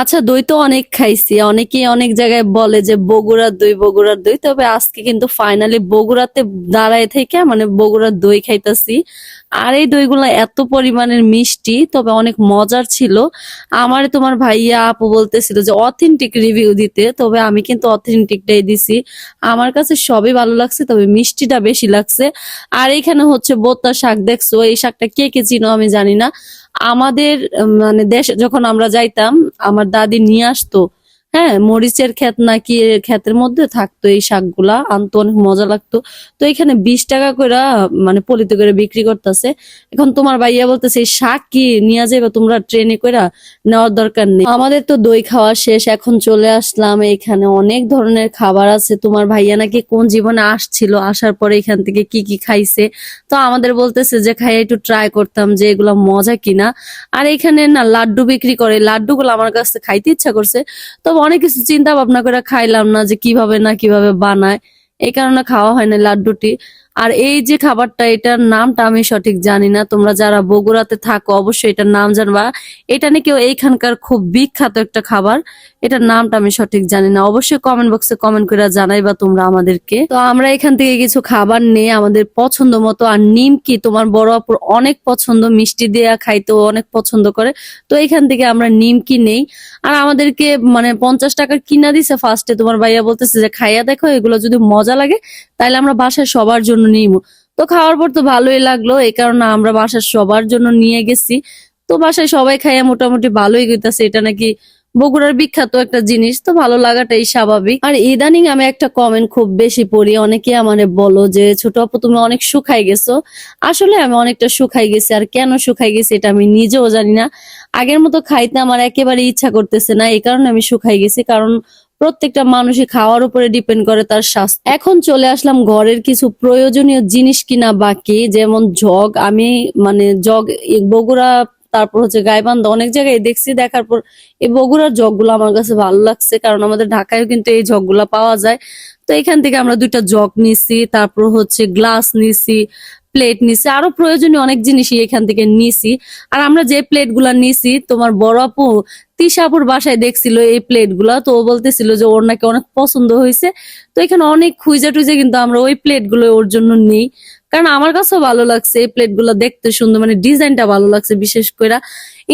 আচ্ছা দই তো অনেক খাইছি। অনেকেই অনেক জায়গায় বলে যে বগুড়ার দই বগুড়ার দই। তবে আজকে কিন্তু ফাইনালি বগুড়াতে দাঁড়ায় থেকে মানে বগুড়ার দই খাইতাছি। আর এই দইগুলো এত পরিমাণের মিষ্টি, তবে অনেক মজার ছিল। আমার তোমার ভাইয়া আপু বলতেছিল যে অথেন্টিক রিভিউ দিতে, তবে আমি কিন্তু অথেন্টিকটাই দিছি। আমার কাছে সবই ভালো লাগছে, তবে মিষ্টিটা বেশি লাগছে। আর এখানে হচ্ছে বোত্তা শাক, দেখছ? এই শাকটা কে কে চিনো আমি জানি না। আমাদের মানে দেশে যখন আমরা যাইতাম আমার দাদি নিয়ে আসতো হ্যাঁ মরিচের ক্ষেত নাকি ক্ষেতের মধ্যে থাকতো এই শাকগুলা, আনতো অনেক মজা লাগতো। তো এখানে বিশ টাকা করে মানে পলিতে করে বিক্রি করতেছে। এখন তোমার ভাইয়া বলতেছে, এই শাক কি নিয়ে যাবে তোমরা ট্রেনে করে নেওয়ার দরকার নেই। আমাদের তো দই খাওয়া শেষ, এখন চলে আসলাম। এখানে অনেক ধরনের খাবার আছে। তোমার ভাইয়া নাকি কোন জীবনে আসছিল, আসার পরে এখান থেকে কি কি খাইছে? তো আমাদের বলতেছে যে খাই একটু ট্রাই করতাম যে এগুলো মজা কিনা। আর এখানে না, লাড্ডু বিক্রি করে। লাড্ডুগুলো আমার কাছে খাইতে ইচ্ছা করছে। তবে অনেক কিছু চিন্তা ভাবনা করে খাইলাম না যে কীভাবে না কীভাবে বানায়। এই কারণে খাওয়া হয় না লাড্ডুটি। আর এই যে খাবারটা, এটার নামটা আমি সঠিক জানি না। তোমরা যারা বগুড়াতে থাকো, অবশ্যই এটার নাম জানবা। এটা নাকি এইখানকার খুব বিখ্যাত একটা খাবার। এটার নামটা আমি সঠিক জানি না। অবশ্যই কমেন্ট বক্সে কমেন্ট করে জানাইবা তোমরা আমাদেরকে। তো আমরা এখান থেকে কিছু খাবার নিয়ে আমাদের পছন্দ মতো, আর নিমকি তোমার বড় আপুর অনেক পছন্দ, মিষ্টি দেয়া খাইতেও অনেক পছন্দ করে। তো এখান থেকে আমরা নিমকি নেই। আর আমাদেরকে মানে পঞ্চাশ টাকার কিনা দিছে ফার্স্টে। তোমার ভাইয়া বলতেছে যে, খাইয়া দেখো, এগুলো যদি মজা লাগে তাহলে আমরা বাসায় সবার জন্য নিব তো খাওয়ার পর তো ভালোই লাগল, এই কারণে আমরা বাসার সবার জন্য নিয়ে গেছি। তো বাসায় সবাই খাইয়া মোটামুটি ভালোই গেতেছে এটা নাকি বগুড়ার বিখ্যাত একটা জিনিস, তো ভালো লাগাটাই স্বাভাবিক। আর ইদানিং আমি একটা কমেন্ট খুব বেশি পড়ি অনেকে আমারে বলো যে, ছোট আপু, তুমি অনেক শুকাই গেছো। আসলে আমি অনেকটা শুকাই গেছি, আর কেন শুকাই গেছি এটা আমি নিজেও জানি না। আগের মতো খাইতে আমার একেবারে ইচ্ছা করতেছে না, এই কারণে আমি শুকাই গেছি, কারণ প্রত্যেকটা মানুষই খাওয়ার উপরে ডিপেন্ড করে তার স্বাস্থ্য। এখন চলে আসলাম ঘরের কিছু প্রয়োজনীয় জিনিস কিনা বাকি, যেমন জগ, আমি মানে জগ বগুড়া, তারপর হচ্ছে গাইবান্ধা, অনেক জায়গায় দেখছি, দেখার পর এই বগুড়ার জগগুলো আমার কাছে ভালো লাগছে, কারণ আমাদের ঢাকায়ও কিন্তু এই জগগুলা পাওয়া যায়। তো এখান থেকে আমরা দুইটা জগ নিছি, তারপর হচ্ছে গ্লাস নিছি প্লেট নিছি। আরও প্রয়োজনীয় অনেক জিনিসই এখান থেকে নিছি। আর আমরা যে প্লেটগুলা নিছি, তোমার বড় আপু তিশাপুর বাসায় দেখছিল এই প্লেটগুলা, তো ও বলতেছিল যে ওর নাকি অনেক পছন্দ হয়েছে। তো এখানে অনেক খুঁজে টুজে কিন্তু আমরা ওই প্লেটগুলো ওর জন্য নেই। কারণ আমার কাছেও ভালো লাগছে এই প্লেটগুলো দেখতে সুন্দর মানে ডিজাইনটা ভালো লাগছে বিশেষ করে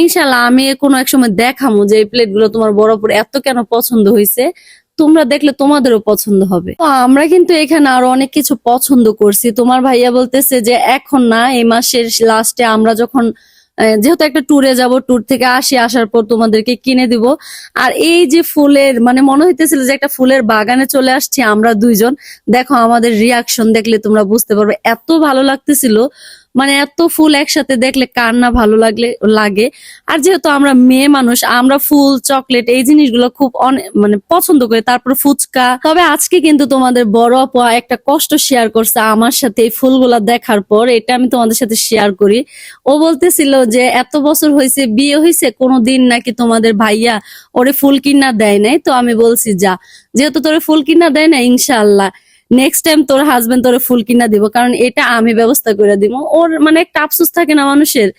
ইনশাল্লাহ আমি কোনো এক সময় দেখামো যে এই প্লেটগুলো তোমার বড় এত কেন পছন্দ হয়েছে। তোমরা দেখলে তোমাদেরও পছন্দ হবে। তো আমরা কিন্তু এখানে আরও অনেক কিছু পছন্দ করছি। তোমার ভাইয়া বলতেছে যে এখন না, এই মাসের লাস্টে আমরা যখন যেহেতু একটা ট্যুরে যাব ট্যুর থেকে আসি, আসার পর তোমাদেরকে কিনে দিব। আর এই যে ফুলের মানে মনে হইতেছিল যে একটা ফুলের বাগানে চলে আসছি আমরা দুইজন। দেখো আমাদের রিয়াকশন দেখলে তোমরা বুঝতে পারবে, এত ভালো লাগতেছিল। মানে এত ফুল একসাথে দেখলে কার না ভালো লাগলে, লাগে। আর যেহেতু আমরা মেয়ে মানুষ, আমরা ফুল, চকলেট এই জিনিসগুলো খুব মানে পছন্দ করি। তারপর ফুচকা। তবে আজকে কিন্তু তোমাদের বড় আপু একটা কষ্ট শেয়ার করছে আমার সাথে এই ফুলগুলা দেখার পর। এটা আমি তোমাদের সাথে শেয়ার করি। ও বলতেছিল যে, এত বছর হয়েছে বিয়ে হয়েছে কোনোদিন নাকি তোমাদের ভাইয়া ওরে ফুল কিনা দেয় নাই? তো আমি বলছি, যা। যেহেতু তোরে ফুল কিনা দেয় না ইনশাআল্লাহ। নেক্সট টাইম তোর হাজবেন্ড তোর ফুল কিনা দিব, কারণ এটা আমি ব্যবস্থা করে দিব। ওর মানে একটা আফসোস থাকে না মানুষের,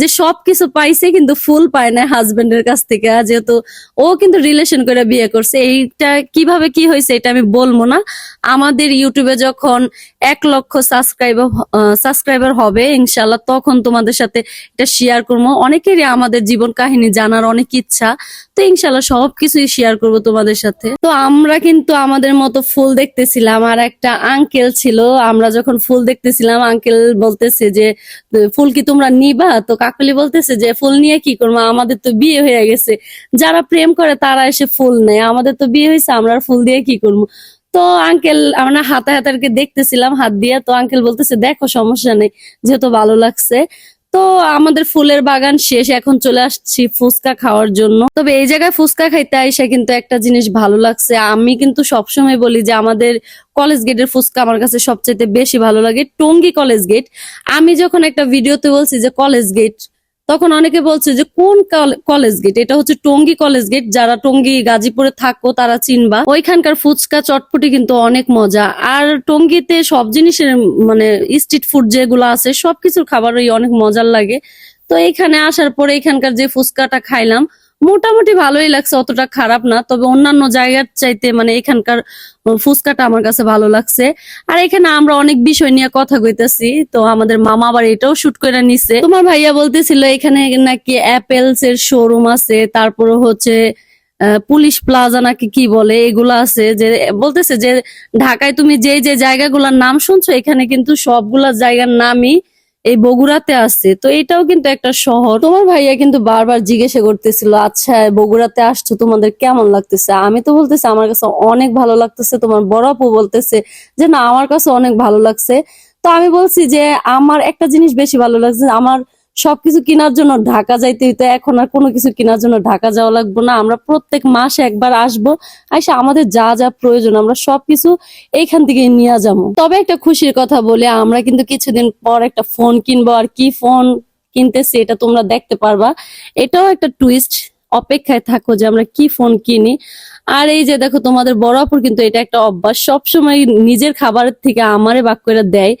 যে সবকিছু পাইছে কিন্তু ফুল পায় না হাজবেন্ডের কাছ থেকে। যেহেতু ও কিন্তু রিলেশন করে বিয়ে করছে, এইটা কীভাবে কি হয়েছে এটা আমি বলব না। আমাদের ইউটিউবে যখন এক লক্ষ সাবস্ক্রাইবার সাবস্ক্রাইবার হবে ইনশাল্লাহ তখন তোমাদের সাথে এটা শেয়ার করব। অনেকেরই আমাদের জীবন কাহিনী জানার অনেক ইচ্ছা। তো ইনশাল্লাহ সবকিছুই শেয়ার করব তোমাদের সাথে। তো আমরা কিন্তু আমাদের মতো ফুল দেখতেছিলাম, আর একটা আঙ্কেল ছিল। আমরা যখন ফুল দেখতেছিলাম আঙ্কেল বলতেছে যে, ফুল কি তোমরা নিবা? তো কাকলি বলতেছে যে, ফুল নিয়ে কি করব? আমাদের তো বিয়ে হয়ে গেছে। যারা প্রেম করে, তারা এসে ফুল নেয়। আমাদের তো বিয়ে হয়েছে, আমরা ফুল দিয়ে কি করব? তো আঙ্কেল আমরা হাতে হাতারকে দেখতেছিলাম হাত দিয়ে। তো আঙ্কেল বলতেছে, দেখো, সমস্যা নেই, যেহেতু ভালো লাগছে। তো আমাদের ফুলের বাগান শেষ, এখন চলে আসছি ফুচকা খাওয়ার জন্য। তবে এই জায়গায় ফুচকা খাইতে আইসা কিন্তু একটা জিনিস ভালো লাগছে। আমি কিন্তু সবসময় বলি যে আমাদের কলেজ গেটের ফুচকা আমার কাছে সবচেয়ে বেশি ভালো লাগে, টঙ্গী কলেজ গেট। আমি যখন একটা ভিডিওতে বলছি যে কলেজ গেট তখন অনেকে বলছে যে, কোন কলেজ গেট? এটা হচ্ছে টঙ্গী কলেজ গেট। যারা টঙ্গী, গাজীপুরে থাকো, তারা চিনবা। ওইখানকার ফুচকা, চটপটি কিন্তু অনেক মজা। আর টঙ্গীতে সব জিনিসের মানে স্ট্রিট ফুড যেগুলো আছে, সবকিছুর খাবারই অনেক মজার লাগে। তো এখানে আসার পরে এখানকার যে ফুচকাটা খাইলাম মোটামুটি ভালোই লাগছে, অতটা খারাপ না। তবে অন্যান্য জায়গার চাইতে মানে এখানকার ফুচকাটা আমার কাছে ভালো লাগছে। আর এখানে আমরা অনেক বিষয় নিয়ে কথা কইতাছি, তো আমাদের মামা আবার এটাও শুট করে নিছে। তোমার ভাইয়া বলতেছিল, এখানে নাকি অ্যাপেলস এর শোরুম আছে, তারপরে হচ্ছে পুলিশ প্লাজা নাকি কি বলে, এগুলো আছে যে, বলতেছে যে, ঢাকায় তুমি যে যে জায়গাগুলোর নাম শুনছো, এখানে কিন্তু সবগুলা জায়গার নামই এই বগুড়াতে আছে। তো এটাও কিন্তু একটা শহর। তোমার ভাইয়া কিন্তু বারবার জিজ্ঞাসা করতেছিল আচ্ছা বগুড়াতে আসছো, তোমাদের কেমন লাগতেছে? আমি তো বলতেছি, আমার কাছে অনেক ভালো লাগতেছে। তোমার বড় আপু বলতেছে যে, না, আমার কাছে অনেক ভালো লাগছে। তো আমি বলছি যে, আমার একটা জিনিস বেশি ভালো লাগছে, আমার সবকিছু কেনার জন্য ঢাকা যাইতে হইতো, এখন আর কোনো কিছু কেনার জন্য ঢাকা যাওয়া লাগবে না। আমরা প্রত্যেক মাসে একবার আসব, আইসা আমাদের যা যা প্রয়োজন আমরা সবকিছু এইখান থেকে নিয়ে যাব। তবে একটা খুশির কথা বলে, আমরা কিন্তু কিছুদিন পর একটা ফোন কিনবো, আর কি ফোন কিনতেছি এটা তোমরা দেখতে পারবা। এটাও একটা টুইস্ট অপেক্ষায় থাকো যে আমরা কি ফোন কিনি। আর এই যে দেখো তোমাদের বড় কিন্তু এটা একটা অভ্যাস, সবসময় নিজের খাবারের থেকে আমারে বাক করে দেয়।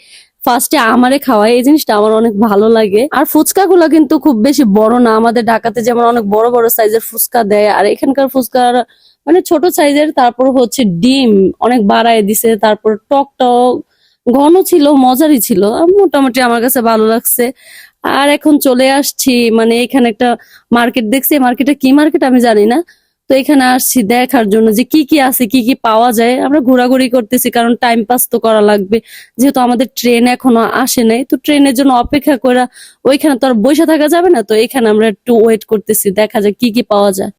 ফার্স্টে আমারে খাওয়ায়, এই জিনিসটা আমার অনেক ভালো লাগে। আর ফুচকা গুলো কিন্তু খুব বেশি বড় না, আমাদের ঢাকাতে যেমন অনেক বড় বড় সাইজের ফুচকা দেয়, আর এখানকার ফুচকার মানে ছোট সাইজের, তারপর হচ্ছে ডিম অনেক বাড়ায় দিছে, তারপর টক টক ঘন ছিল, মজারই ছিল, মোটামুটি আমার কাছে ভালো লাগছে। আর এখন চলে আসছি মানে এখানে একটা মার্কেট দেখছি মার্কেটে কি মার্কেট আমি জানি না। তো এখানে আসছি দেখার জন্য যে কি কি আছে, কি কি পাওয়া যায়। আমরা ঘোরাঘুরি করতেছি কারণ টাইম পাস তো করা লাগবে। যেহেতু আমাদের ট্রেন এখনও আসে নাই, তো ট্রেনের জন্য অপেক্ষা করা ওইখানে তো আর বসে থাকা যাবে না, তো এখানে আমরা একটু ওয়েট করতেছি, দেখা যায় কি কি পাওয়া যায়।